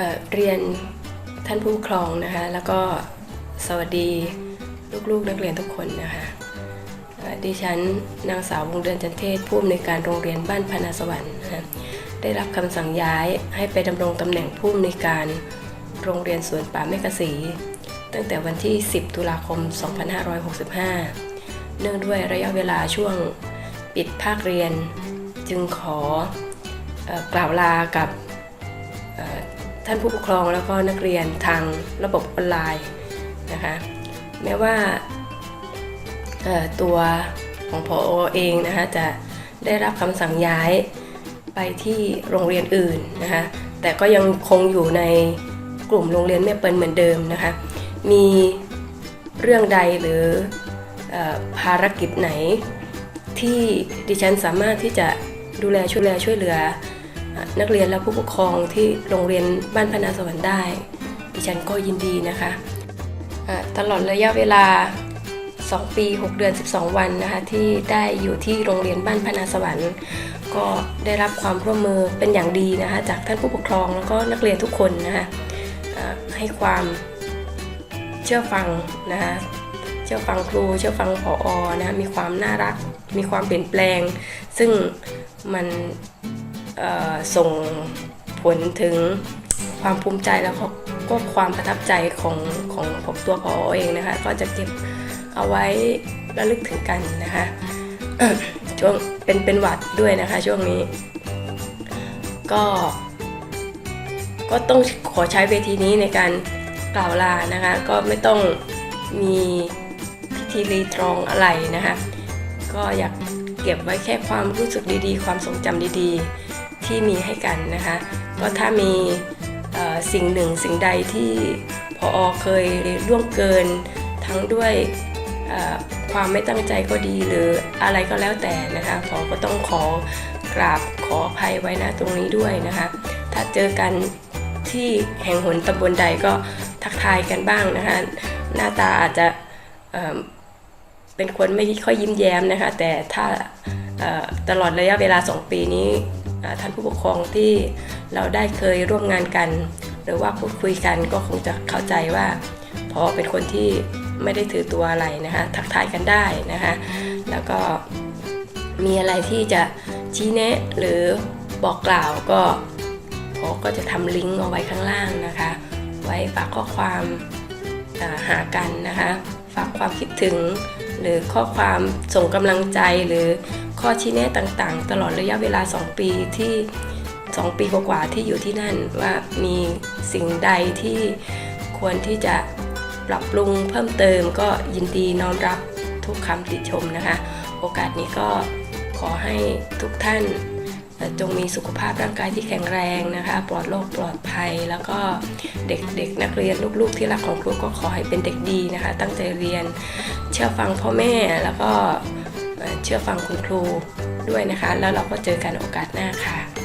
เเรียนท่านผู้ปกครองนะคะ แล้วก็สวัสดีลูกๆนักเรียนทุกคนนะคะดิฉันนางสาววงเดือนจันเทศผู้อำนวยการโรงเรียนบ้านพนาสวรรค์ได้รับคำสั่งย้ายให้ไปดำรงตำแหน่งผู้อำนวยการโรงเรียนสวนป่าแม่กะสี ตั้งแต่วันที่ 10 ตุลาคม 2565 เนื่องด้วยระยะเวลาช่วงปิดภาคเรียน จึงขอออกล่าวลากับ ท่านผู้ปกครองแล้วก็นักเรียนทางระบบออนไลน์นะคะแม้ว่าตัวของพอเองนะคะจะได้รับคำสั่งย้ายไปที่โรงเรียนอื่นนะคะแต่ก็ยังคงอยู่ในกลุ่มโรงเรียนแม่เปิลเหมือนเดิมนะคะมีเรื่องใดหรืออภารกิจไหนที่ดิฉันสามารถที่จะดูแลช่วยเหลือช่วยเหลือ นักเรียนและผู้ปกครองที่โรงเรียนบ้านพนาสวรรค์ได้ ดิฉันก็ยินดีนะคะตลอดระยะเวลา 2 ปี 6 เดือน 12 วันนะคะที่ได้อยู่ที่โรงเรียนบ้านพนาสวรรค์ ก็ได้รับความร่วมมือเป็นอย่างดีนะคะจากท่านผู้ปกครองแล้วก็นักเรียนทุกคนนะคะให้ความเชื่อฟังนะคะเชื่อฟังครูเชื่อฟังผออนะมีความน่ารัก มีความเปลี่ยนแปลง ซึ่งมัน ส่งผลถึงความภูมิใจแล้วก็ความประทับใจของของของตัวผอเองนะคะ ก็จะเก็บเอาไว้ระลึกถึงกันนะคะช่วงเป็นเป็นหวัดด้วยนะคะ ช่วงนี้ ก็ ก็ต้องขอใช้เวทีนี้ในการกล่าวลานะคะ ก็ไม่ต้องมีพิธีรีตรองอะไรนะคะ ก็อยากเก็บไว้แค่ความรู้สึกดีๆ ความทรงจำดีๆ ที่มีให้กันนะคะ ก็ถ้ามีสิ่งหนึ่งสิ่งใดที่พออเคยล่วงเกินทั้งด้วยความไม่ตั้งใจก็ดีหรืออะไรก็แล้วแต่นะคะพอก็ต้องขอกราบขออภัยไว้นะตรงนี้ด้วยนะคะ ถ้าเจอกันที่แห่งหนตำบลใดก็ทักทายกันบ้างนะคะ หน้าตาอาจจะเเป็นคนไม่ค่อยยิ้มแย้มนะคะ แต่ถ้าตลอดระยะเวลา 2 ปีนี้ ท่านผู้ปกครองที่เราได้เคยร่วมงานกัน หรือว่าพูดคุยกันก็คงจะเข้าใจว่าพอเป็นคนที่ไม่ได้ถือตัวอะไรนะคะทักทายกันได้นะคะแล้วก็มีอะไรที่จะชี้แนะหรือบอกกล่าวก็พอก็จะทำลิงก์เอาไว้ข้างล่างนะคะ ไว้ฝากข้อความาหากันนะคะ ฝากความคิดถึง หรือข้อความส่งกำลังใจหรือ ข้อชี้แนะต่างๆ ตลอดระยะเวลา 2 ปีที่ 2 ปีกว่าๆที่อยู่ที่นั่นว่ามีสิ่งใดที่ควรที่จะปรับปรุงเพิ่มเติมก็ยินดีน้อมรับทุกคำติชมนะคะ โอกาสนี้ก็ขอให้ทุกท่านจงมีสุขภาพร่างกายที่แข็งแรงนะคะ ปลอดโรคปลอดภัย แล้วก็เด็กๆนักเรียนลูกๆ ที่รักของครูก็ขอให้เป็นเด็กดีนะคะ ตั้งใจเรียนเชื่อฟังพ่อแม่แล้วก็ เชื่อฟังคุณครูด้วยนะคะ แล้วเราก็เจอกันโอกาสหน้าค่ะ